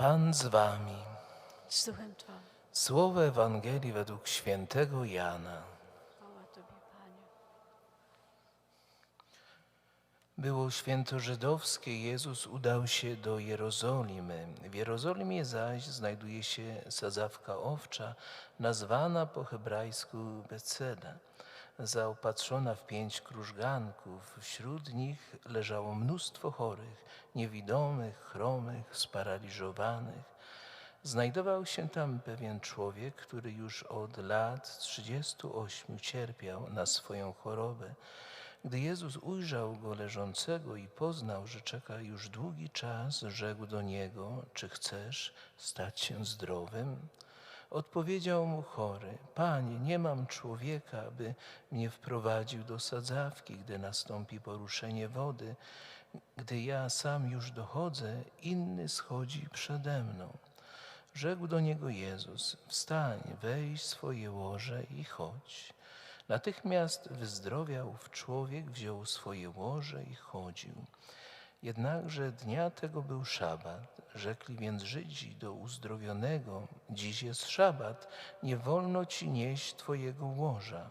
Pan z wami. Z duchem Twoim. Słowo Ewangelii według świętego Jana. Chwała Tobie, Panie. Było święto żydowskie, Jezus udał się do Jerozolimy. W Jerozolimie zaś znajduje się sadzawka owcza, nazwana po hebrajsku Beceda, zaopatrzona w pięć krużganków. Wśród nich leżało mnóstwo chorych, niewidomych, chromych, sparaliżowanych. Znajdował się tam pewien człowiek, który już od lat 38 cierpiał na swoją chorobę. Gdy Jezus ujrzał go leżącego i poznał, że czeka już długi czas, rzekł do niego: Czy chcesz stać się zdrowym? Odpowiedział mu chory: Panie, nie mam człowieka, aby mnie wprowadził do sadzawki, gdy nastąpi poruszenie wody. Gdy ja sam już dochodzę, inny schodzi przede mną. Rzekł do niego Jezus: Wstań, weź swoje łoże i chodź. Natychmiast wyzdrowiał ów człowiek, wziął swoje łoże i chodził. Jednakże dnia tego był szabat. Rzekli więc Żydzi do uzdrowionego: Dziś jest szabat, nie wolno ci nieść twojego łoża.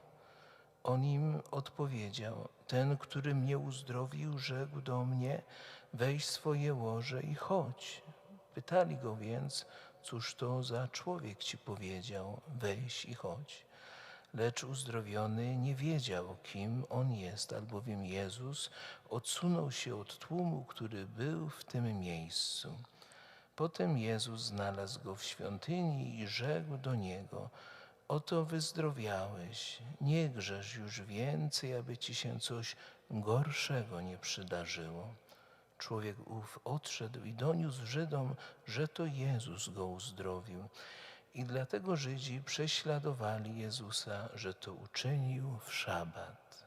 On im odpowiedział: Ten, który mnie uzdrowił, rzekł do mnie: Weź swoje łoże i chodź. Pytali go więc: Cóż to za człowiek ci powiedział: Weź i chodź. Lecz uzdrowiony nie wiedział, kim on jest, albowiem Jezus odsunął się od tłumu, który był w tym miejscu. Potem Jezus znalazł go w świątyni i rzekł do niego: Oto wyzdrowiałeś, nie grzesz już więcej, aby ci się coś gorszego nie przydarzyło. Człowiek ów odszedł i doniósł Żydom, że to Jezus go uzdrowił. I dlatego Żydzi prześladowali Jezusa, że to uczynił w szabat.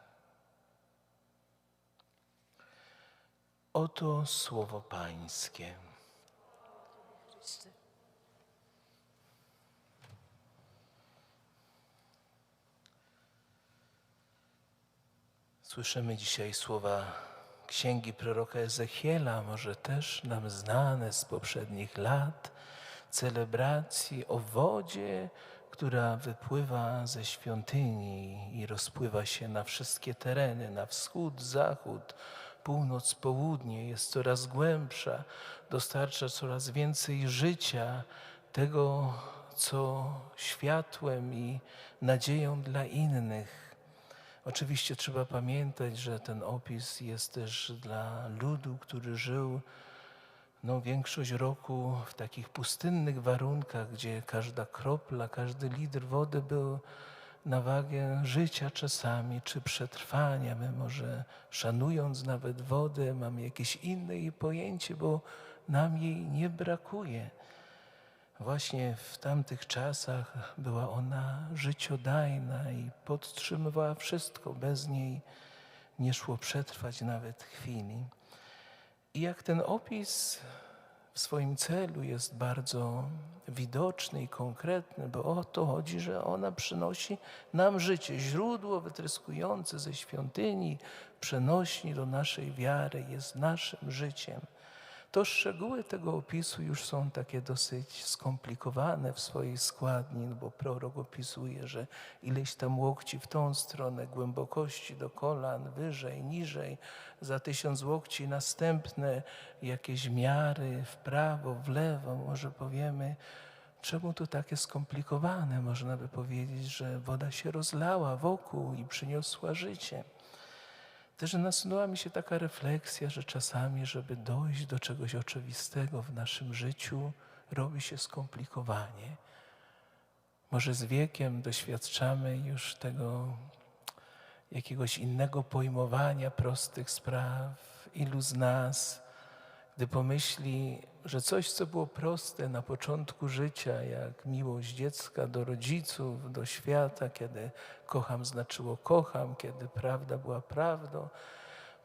Oto słowo Pańskie. Słyszymy dzisiaj słowa księgi proroka Ezechiela, może też nam znane z poprzednich lat, celebracji o wodzie, która wypływa ze świątyni i rozpływa się na wszystkie tereny, na wschód, zachód, północ, południe, jest coraz głębsza, dostarcza coraz więcej życia, tego, co światłem i nadzieją dla innych. Oczywiście trzeba pamiętać, że ten opis jest też dla ludu, który żył no, większość roku w takich pustynnych warunkach, gdzie każda kropla, każdy litr wody był na wagę życia czasami, czy przetrwania. My może szanując nawet wodę, mamy jakieś inne jej pojęcie, bo nam jej nie brakuje. Właśnie w tamtych czasach była ona życiodajna i podtrzymywała wszystko. Bez niej nie szło przetrwać nawet chwili. I jak ten opis w swoim celu jest bardzo widoczny i konkretny, bo o to chodzi, że ona przynosi nam życie, źródło wytryskujące ze świątyni, przenośni do naszej wiary, jest naszym życiem to szczegóły tego opisu już są takie dosyć skomplikowane w swojej składni, no bo prorok opisuje, że ileś tam łokci w tą stronę, głębokości do kolan, wyżej, niżej, za tysiąc łokci następne jakieś miary w prawo, w lewo, może powiemy, czemu to takie skomplikowane? Można by powiedzieć, że woda się rozlała wokół i przyniosła życie. Też nasunęła mi się taka refleksja, że czasami, żeby dojść do czegoś oczywistego w naszym życiu, robi się skomplikowanie. Może z wiekiem doświadczamy już tego jakiegoś innego pojmowania prostych spraw. Ilu z nas, gdy pomyśli, że coś, co było proste na początku życia, jak miłość dziecka do rodziców, do świata, kiedy kocham znaczyło kocham, kiedy prawda była prawdą,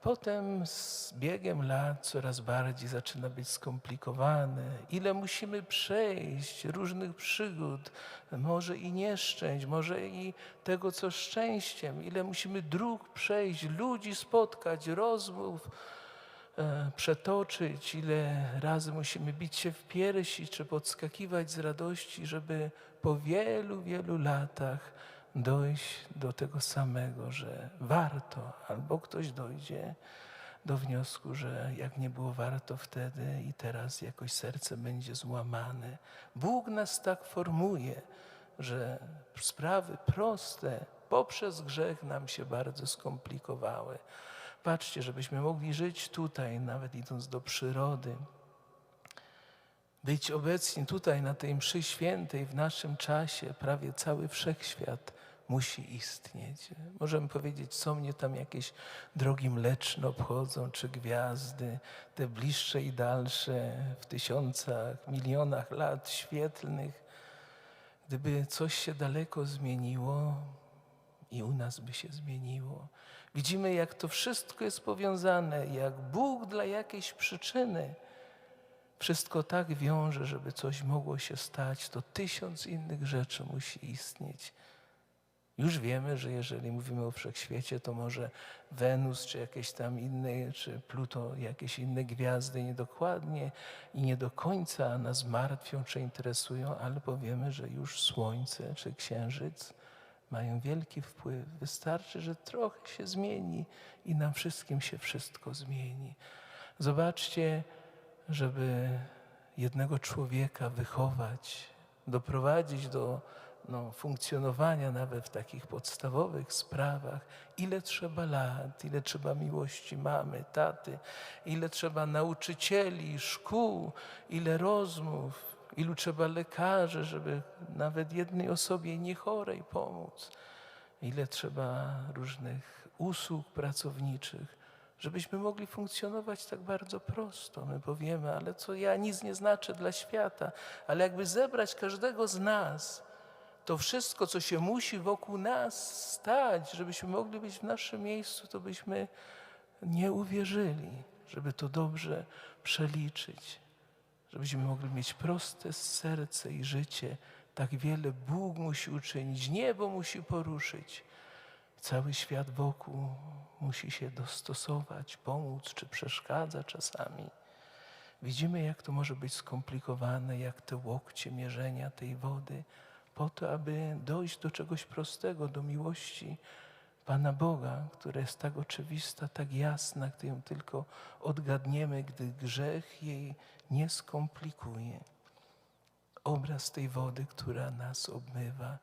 potem z biegiem lat coraz bardziej zaczyna być skomplikowane. Ile musimy przejść różnych przygód, może i nieszczęść, może i tego, co szczęściem, ile musimy dróg przejść, ludzi spotkać, rozmów przetoczyć, ile razy musimy bić się w piersi, czy podskakiwać z radości, żeby po wielu, wielu latach dojść do tego samego, że warto, albo ktoś dojdzie do wniosku, że jak nie było warto wtedy i teraz jakoś serce będzie złamane. Bóg nas tak formuje, że sprawy proste poprzez grzech nam się bardzo skomplikowały. Patrzcie, żebyśmy mogli żyć tutaj, nawet idąc do przyrody, być obecni tutaj na tej mszy świętej w naszym czasie, prawie cały wszechświat musi istnieć. Możemy powiedzieć, są mnie tam jakieś drogi mleczne obchodzą, czy gwiazdy, te bliższe i dalsze w tysiącach, milionach lat świetlnych. Gdyby coś się daleko zmieniło, i u nas by się zmieniło. Widzimy, jak to wszystko jest powiązane, jak Bóg dla jakiejś przyczyny wszystko tak wiąże, żeby coś mogło się stać, to tysiąc innych rzeczy musi istnieć. Już wiemy, że jeżeli mówimy o wszechświecie, to może Wenus, czy jakieś tam inne, czy Pluto, jakieś inne gwiazdy niedokładnie i nie do końca nas martwią, czy interesują, ale powiemy, że już Słońce, czy Księżyc mają wielki wpływ. Wystarczy, że trochę się zmieni i nam wszystkim się wszystko zmieni. Zobaczcie, żeby jednego człowieka wychować, doprowadzić do no, funkcjonowania nawet w takich podstawowych sprawach, ile trzeba lat, ile trzeba miłości mamy, taty, ile trzeba nauczycieli, szkół, ile rozmów, ilu trzeba lekarzy, żeby nawet jednej osobie niechorej pomóc, ile trzeba różnych usług pracowniczych, żebyśmy mogli funkcjonować tak bardzo prosto. My powiemy, ale co ja nic nie znaczę dla świata, ale jakby zebrać każdego z nas, to wszystko, co się musi wokół nas stać, żebyśmy mogli być w naszym miejscu, to byśmy nie uwierzyli, żeby to dobrze przeliczyć, żebyśmy mogli mieć proste serce i życie. Tak wiele Bóg musi uczynić, niebo musi poruszyć. Cały świat wokół musi się dostosować, pomóc czy przeszkadza czasami. Widzimy, jak to może być skomplikowane, jak te łokcie mierzenia tej wody, po to, aby dojść do czegoś prostego, do miłości Pana Boga, która jest tak oczywista, tak jasna, gdy ją tylko odgadniemy, gdy grzech jej nie skomplikuje. Obraz tej wody, która nas obmywa,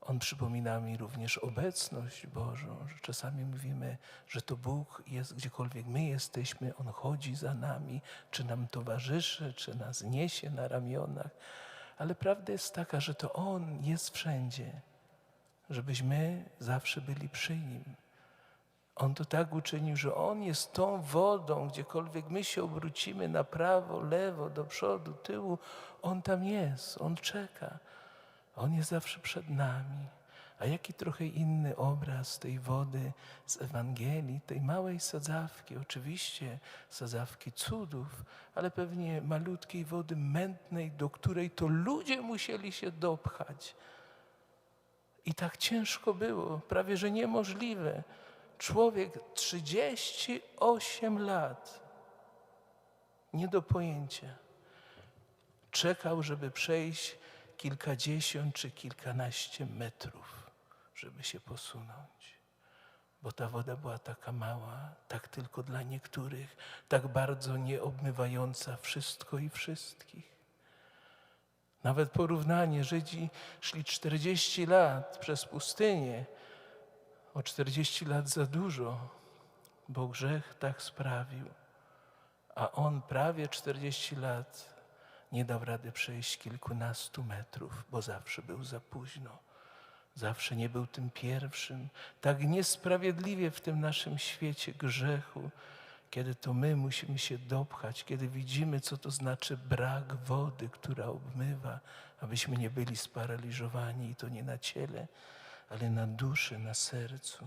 on przypomina mi również obecność Bożą, że czasami mówimy, że to Bóg jest gdziekolwiek my jesteśmy, On chodzi za nami, czy nam towarzyszy, czy nas niesie na ramionach. Ale prawda jest taka, że to On jest wszędzie, żebyśmy zawsze byli przy Nim. On to tak uczynił, że On jest tą wodą, gdziekolwiek my się obrócimy na prawo, lewo, do przodu, tyłu, On tam jest, On czeka. On jest zawsze przed nami. A jaki trochę inny obraz tej wody z Ewangelii, tej małej sadzawki, oczywiście sadzawki cudów, ale pewnie malutkiej wody mętnej, do której to ludzie musieli się dopchać. I tak ciężko było, prawie że niemożliwe. Człowiek 38 lat, nie do pojęcia, czekał, żeby przejść kilkadziesiąt czy kilkanaście metrów, żeby się posunąć. Bo ta woda była taka mała, tak tylko dla niektórych, tak bardzo nieobmywająca wszystko i wszystkich. Nawet porównanie, Żydzi szli 40 lat przez pustynię, o 40 lat za dużo, bo grzech tak sprawił. A on prawie 40 lat nie dał rady przejść kilkunastu metrów, bo zawsze był za późno. Zawsze nie był tym pierwszym. Tak niesprawiedliwie w tym naszym świecie grzechu, kiedy to my musimy się dopchać, kiedy widzimy, co to znaczy brak wody, która obmywa, abyśmy nie byli sparaliżowani i to nie na ciele, ale na duszy, na sercu.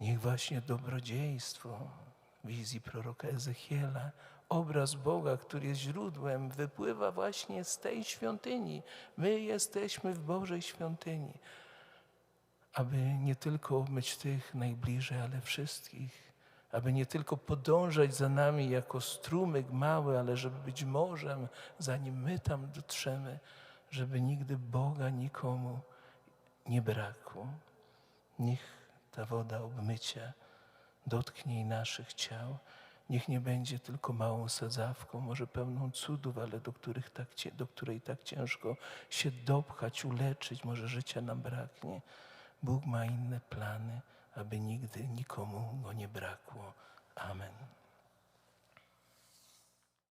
Niech właśnie dobrodziejstwo wizji proroka Ezechiela, obraz Boga, który jest źródłem, wypływa właśnie z tej świątyni. My jesteśmy w Bożej świątyni, aby nie tylko obmyć tych najbliżej, ale wszystkich, aby nie tylko podążać za nami jako strumyk mały, ale żeby być morzem, zanim my tam dotrzemy, żeby nigdy Boga nikomu nie brakło. Niech ta woda obmycia dotknie i naszych ciał. Niech nie będzie tylko małą sadzawką, może pełną cudów, ale do, których tak, do której tak ciężko się dopchać, uleczyć, może życia nam braknie. Bóg ma inne plany, aby nigdy nikomu go nie brakło. Amen.